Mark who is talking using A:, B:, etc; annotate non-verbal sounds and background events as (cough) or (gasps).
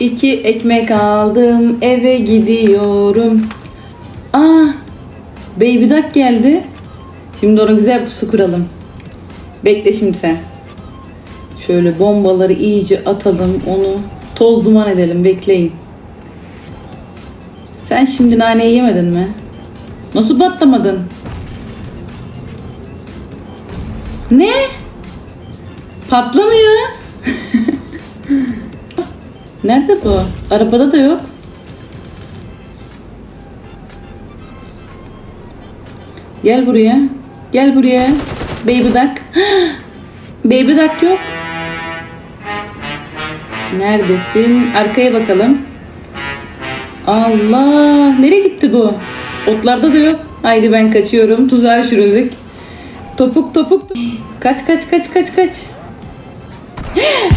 A: İki ekmek aldım eve gidiyorum. Aa, Baby Duck geldi. Şimdi ona güzel pusu kuralım. Bekle şimdi sen. Şöyle bombaları iyice atalım onu toz duman edelim bekleyin. Sen şimdi naneyi yemedin mi? Nasıl patlamadın? Ne? Patlamıyor. Nerede bu? Arabada da yok. Gel buraya. Gel buraya. Baby duck. (gasps) Baby duck yok. Neredesin? Arkaya bakalım. Allah! Nereye gitti bu? Otlarda da yok. Haydi ben kaçıyorum. Tuzağa. Topuk topuk. topuk. Kaç kaç kaç kaç kaç. (gasps)